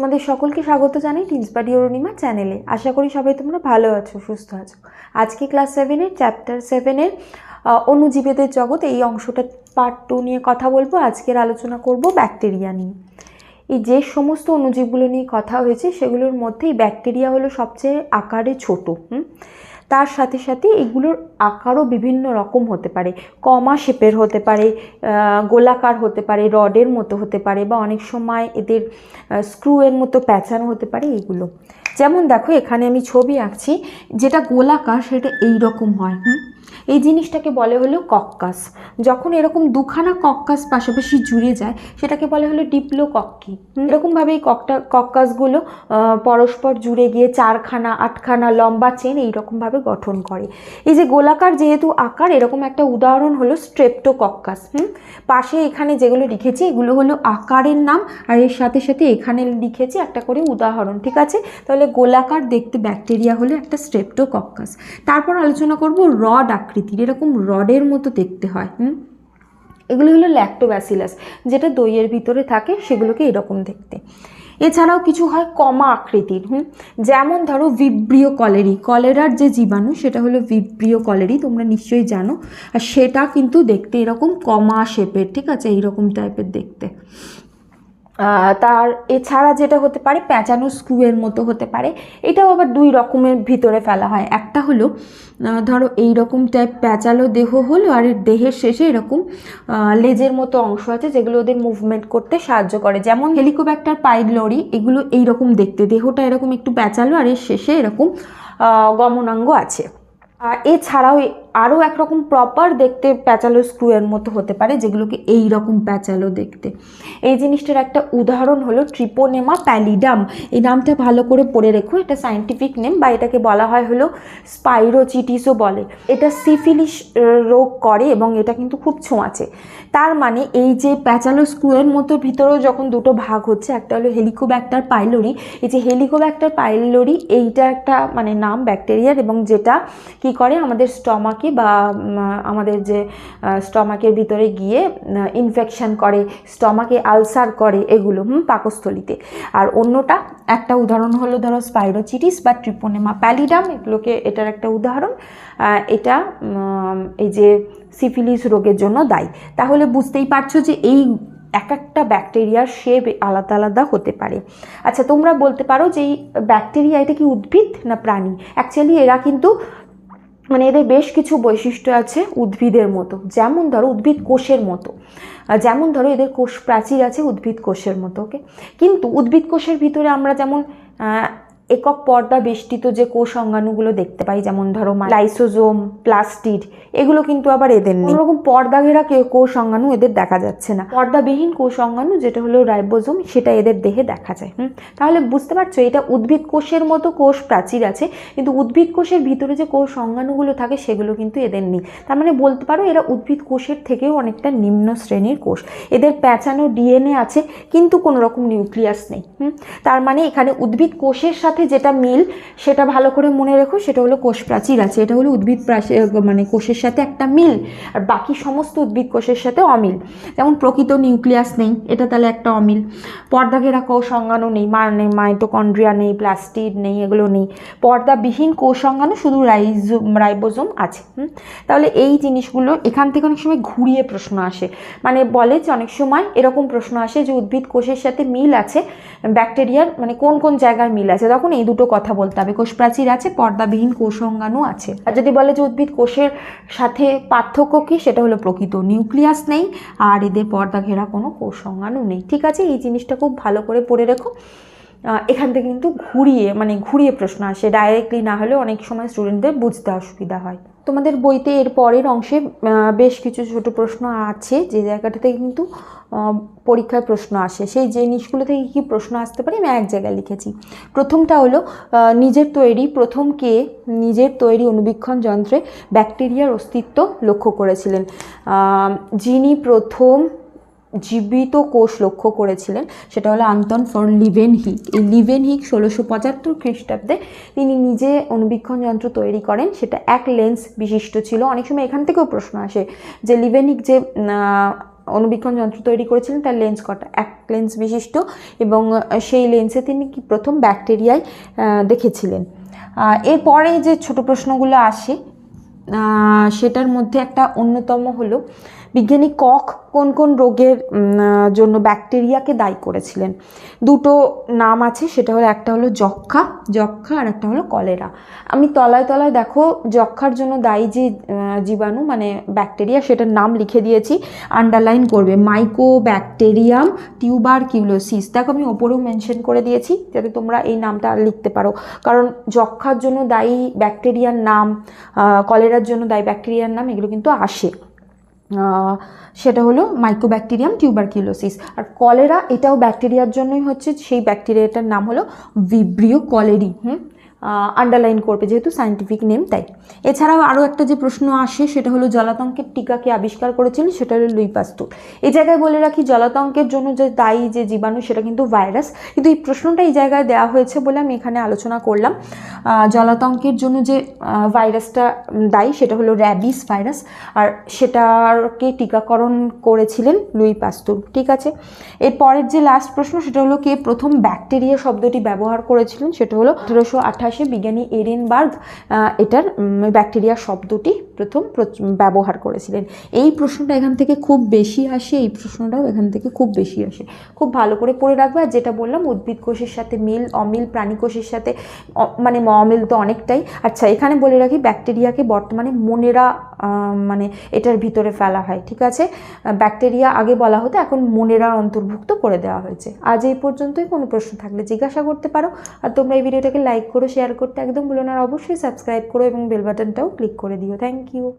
তোমাদের সকলকে স্বাগত জানাই টিন্সবাডি অরুণিমা চ্যানেলে আশা করি সবাই তোমরা ভালো আছো, সুস্থ আছো। আজকে ক্লাস সেভেনের চ্যাপ্টার সেভেনের অনুজীবেদের জগৎ, এই অংশটা পার্ট টু নিয়ে কথা বলব। আজকের আলোচনা করব ব্যাকটেরিয়া নিয়ে। এই যে সমস্ত অনুজীবগুলো নিয়ে কথা হয়েছে, সেগুলোর মধ্যে এই ব্যাকটেরিয়া হলো সবচেয়ে আকারে ছোটো, হুম? তার সাথে সাথে এগুলোর আকারও বিভিন্ন রকম হতে পারে। কমা শেপের হতে পারে গোলাকার হতে পারে, রডের মতো হতে পারে বা অনেক সময় এদের স্ক্রুয়ের মতো প্যাঁচানো হতে পারে এগুলো। যেমন দেখো এখানে আমি ছবি আঁকছি, যেটা গোলাকার সেটা এই রকম হয়, হুম? এই জিনিসটাকে বলে হলো কক্কাস। যখন এরকম দুখানা কক্কাস পাশাপাশি জুড়ে যায়, সেটাকে বলে হলো ডিপ্লো কক্কি এরকমভাবে এই ককটা, কক্কাসগুলো পরস্পর জুড়ে গিয়ে চারখানা, আটখানা লম্বা চেন এইরকমভাবে গঠন করে। এই যে গোলাকার যেহেতু আকার, এরকম একটা উদাহরণ হলো স্ট্রেপ্টো কক্কাস হুম? পাশে এখানে যেগুলো লিখেছি, এগুলো হলো আকারের নাম, আর এর সাথে সাথে এখানে লিখেছি একটা করে উদাহরণ, ঠিক আছে? তাহলে গোলাকার দেখতে ব্যাকটেরিয়া হলো একটা স্ট্রেপ্টো কক্কাস তারপর আলোচনা করব রড আকৃতির, এরকম রডের মতো দেখতে হয়, হুম? এগুলো হলো ল্যাক্টোব্যাসিলাস যেটা দইয়ের ভিতরে থাকে, সেগুলোকে এরকম দেখতে। এছাড়াও কিছু হয় কমা আকৃতির, হুম? যেমন ধরো ভিব্রিও কলেরি, কলেরার যে জীবাণু, সেটা হলো ভিব্রিও কলেরি, তোমরা নিশ্চয়ই জানো। আর সেটা কিন্তু দেখতে এরকম কমা শেপের, ঠিক আছে? এইরকম টাইপের দেখতে। তার এছাড়া যেটা হতে পারে, প্যাঁচানো স্ক্রুয়ের মতো হতে পারে, এটাও আবার দুই রকমের ভিতরে ফেলা হয়। একটা হলো ধরো এই রকম টাইপ প্যাঁচালো দেহ হলো, আর দেহের শেষে এরকম লেজের মতো অংশ আছে যেগুলো ওদের মুভমেন্ট করতে সাহায্য করে। যেমন হেলিকোব্যাক্টার পাইলরি এগুলো এই রকম দেখতে। দেহটা এরকম একটু প্যাঁচালো, আর এর শেষে এরকম গমনাঙ্গ আছে। এছাড়াও আরও একরকম প্রপার দেখতে প্যাচালো স্ক্রুয়ের মতো হতে পারে, যেগুলোকে এই রকম প্যাচালো দেখতে। এই জিনিসটার একটা উদাহরণ হলো ট্রিপোনেমা প্যালিডাম এই নামটা ভালো করে পড়ে রেখো, এটা সায়েন্টিফিক নেম বা এটাকে বলা হয় হলো স্পাইরোচিটিসও বলে। এটা সিফিলিস রোগ করে এবং এটা কিন্তু খুব ছোঁয়াচে। তার মানে এই যে প্যাচালো স্ক্রুয়ের মতো ভিতরেও যখন দুটো ভাগ হচ্ছে, একটা হলো হেলিকোব্যাক্টার পাইলোরি এই যে হেলিকোব্যাক্টার পাইলোরি এইটা একটা মানে নাম ব্যাকটেরিয়ার এবং যেটা কি করে আমাদের স্টমাকে বা আমাদের যে স্টমাকের ভিতরে গিয়ে ইনফেকশন করে স্টমাকে আলসার করে এগুলো, হুম, পাকস্থলিতে। আর অন্যটা, একটা উদাহরণ হলো ধরো স্পাইরোচিটিস বা ট্রিপোনেমা প্যালিডাম এগুলোকে এটার একটা উদাহরণ। এটা এই যে সিফিলিস রোগের জন্য দায়ী। তাহলে বুঝতেই পারছ যে এই এক একটা ব্যাকটেরিয়ার শেপ আলাদা আলাদা হতে পারে। আচ্ছা তোমরা বলতে পারো যে এই ব্যাকটেরিয়া এটা কি উদ্ভিদ না প্রাণী? অ্যাকচুয়ালি এরা কিন্তু মানে এদের বেশ কিছু বৈশিষ্ট্য আছে উদ্ভিদের মতো। যেমন ধরো উদ্ভিদ কোষের মতো। যেমন ধরো এদের কোষ প্রাচীর আছে উদ্ভিদ কোষের মতো ওকে কিন্তু উদ্ভিদ কোষের ভিতরে আমরা যেমন একক পর্দা বেষ্টিত যে কোষ অঙ্গাণুগুলো দেখতে পাই, যেমন ধরো লাইসোজোম, প্লাস্টিড, এগুলো কিন্তু আবার এদের নেই। রকম পর্দা ঘেরা কোষ অঙ্গাণু এদের দেখা যাচ্ছে না। পর্দাবিহীন কোষ অঙ্গাণু যেটা হলো রাইবোজোম, সেটা এদের দেহে দেখা যায়, হুম? তাহলে বুঝতে পারছ, এটা উদ্ভিদ কোষের মতো কোষ প্রাচীর আছে, কিন্তু উদ্ভিদ কোষের ভিতরে যে কোষ অঙ্গাণুগুলো থাকে, সেগুলো কিন্তু এদের নেই। তার মানে বলতে পারো, এরা উদ্ভিদ কোষের থেকেও অনেকটা নিম্ন শ্রেণির কোষ। এদের প্যাঁচানো ডিএনএ আছে, কিন্তু কোনো রকম নিউক্লিয়াস নেই, হুম? তার মানে এখানে উদ্ভিদ কোষের সাথে যেটা মিল, সেটা ভালো করে মনে রেখো, সেটা হলো কোষ প্রাচীর আছে, এটা হলো উদ্ভিদ মানে কোষের সাথে একটা মিল, আর বাকি সমস্ত উদ্ভিদ কোষের সাথে অমিল। যেমন প্রকৃত নিউক্লিয়াস নেই, এটা তাহলে একটা অমিল। পর্দা ঘেরা কোষ অঙ্গাণু নেই মানে মাইটোকন্ড্রিয়া নেই, প্লাস্টিড নেই, এগুলো নেই। পর্দাবিহীন কোষ অঙ্গাণু শুধু রাইজো, রাইবোজোম আছে? তাহলে এই জিনিসগুলো এখান থেকে অনেক সময় ঘুরিয়ে প্রশ্ন আসে। মানে বলে যে অনেক সময় এরকম প্রশ্ন আসে যে উদ্ভিদ কোষের সাথে মিল আছে, ব্যাকটেরিয়ার মানে কোন কোন জায়গায় মিল আছে। তখন এই দুটো কথা বলতে হবে। কোষ প্রাচীর আছে, পর্দাবিহীন কোষঙ্গাণু আছে। আর যদি বলে যে উদ্ভিদ কোষের সাথে পার্থক্য কী, সেটা হলো প্রকৃত। নিউক্লিয়াস নেই, আর এদের পর্দা ঘেরা কোনো কোষঙ্গাণু নেই। ঠিক আছে, এই জিনিসটা খুব ভালো করে পড়ে রেখো। এখান থেকে কিন্তু ঘুরিয়ে মানে ঘুরিয়ে প্রশ্ন আসে। ডাইরেক্টলি না হলে অনেক সময় স্টুডেন্টদের বুঝতে অসুবিধা হয়। তোমাদের বইতে এর পরের অংশে বেশ কিছু ছোট প্রশ্ন আছে। যে জায়গাটা থেকে কিন্তু পরীক্ষায় প্রশ্ন আসে। সেই জিনিসগুলো থেকে কী প্রশ্ন আসতে পারে, আমি এক জায়গায় লিখেছি। প্রথমটা হলো নিজের তৈরি, প্রথম কে নিজের তৈরি অনুবীক্ষণ যন্ত্রে ব্যাকটেরিয়ার অস্তিত্ব লক্ষ্য করেছিলেন। যিনি প্রথম জীবিত কোষ লক্ষ্য করেছিলেন, সেটা হলো আন্তন ফর লিভেন হিক এই লিভেন হিক ষোলোশো পঁচাত্তর খ্রিস্টাব্দে তিনি নিজে অনুবীক্ষণ যন্ত্র তৈরি করেন, সেটা এক লেন্স বিশিষ্ট ছিল। অনেক সময় এখান থেকেও প্রশ্ন আসে যে লিভেন হিক যে অনুবীক্ষণ যন্ত্র তৈরি করেছিলেন, তার লেন্স কটা? এক লেন্স বিশিষ্ট এবং সেই লেন্সে তিনি কি প্রথম ব্যাকটেরিয়ায় দেখেছিলেন। এরপরে যে ছোট প্রশ্নগুলো আসে সেটার মধ্যে একটা অন্যতম হলো বিজ্ঞানী কক কোন কোন রোগের জন্য ব্যাকটেরিয়াকে দায়ী করেছিলেন? দুটো নাম আছে, সেটা হলো, একটা হলো যক্ষা যক্ষা আর একটা হলো কলেরা। আমি তলায় তলায় দেখো যক্ষার জন্য দায়ী যে জীবাণু মানে ব্যাকটেরিয়া, সেটার নাম লিখে দিয়েছি আন্ডারলাইন করবে মাইকো ব্যাকটেরিয়াম টিউবার কিউলোসিস দেখো, আমি ওপরেও মেনশন করে দিয়েছি, যাতে তোমরা এই নামটা লিখতে পারো। কারণ যক্ষার জন্য দায়ী ব্যাকটেরিয়ার নাম কলেরার জন্য দায়ী ব্যাকটেরিয়ার নাম, এগুলো কিন্তু আসে। সেটা হলো মাইক্রোব্যাকটেরিয়াম টিউবারকিউলোসিস আর কলেরা এটাও ব্যাকটেরিয়ার জন্যই হচ্ছে, সেই ব্যাকটেরিয়াটার নাম হলো ভিব্রিও কলেরি হুম আন্ডারলাইন করবে যেহেতু সায়েন্টিফিক নেম তাই। এছাড়াও আরও একটা যে প্রশ্ন আসে, সেটা হলো জলাতঙ্কের টিকাকে আবিষ্কার করেছিলেন, সেটা হলো লুই পাস্তুর এই জায়গায় বলে রাখি, জলাতঙ্কের জন্য যে দায়ী যে জীবাণু, সেটা কিন্তু ভাইরাস কিন্তু এই প্রশ্নটা এই জায়গায় দেওয়া হয়েছে বলে আমি এখানে আলোচনা করলাম। জলাতঙ্কের জন্য যে ভাইরাসটা দায়ী সেটা হলো র্যাবিস ভাইরাস। আর সেটাকে টিকাকরণ করেছিলেন লুই পাস্তুর, ঠিক আছে? এর পরের যে লাস্ট প্রশ্ন সেটা হলো কে প্রথম ব্যাকটেরিয়া শব্দটি ব্যবহার করেছিলেন? সেটা হলো আঠেরোশো আঠাশে বিজ্ঞানী এরেনবার্গ। এটার ব্যাকটেরিয়া শব্দটি প্রথম ব্যবহার করেছিলেন। এই প্রশ্নটা এখান থেকে খুব বেশি আসে, এই প্রশ্নটাও এখান থেকে খুব বেশি আসে। খুব ভালো করে পড়ে রাখবে। আর যেটা বললাম, উদ্ভিদ কোষের সাথে মিল, অমিল, প্রাণী কোষের সাথে মানে অমিল তো অনেকটাই। আচ্ছা এখানে বলে রাখি ব্যাকটেরিয়াকে বর্তমানে মনেরা মানে এটার ভিতরে ফেলা হয়, ঠিক আছে? ব্যাকটেরিয়া আগে বলা হতো, এখন মনেরার অন্তর্ভুক্ত করে দেওয়া হয়েছে। আজ এই পর্যন্তই, কোনো প্রশ্ন থাকলে জিজ্ঞাসা করতে পারো। আর তোমরা এই ভিডিওটাকে লাইক করো শেয়ার করতে একদম ভুলো না অবশ্যই সাবস্ক্রাইব করো এবং বেল বাটনটাও ক্লিক করে দিও। Thank you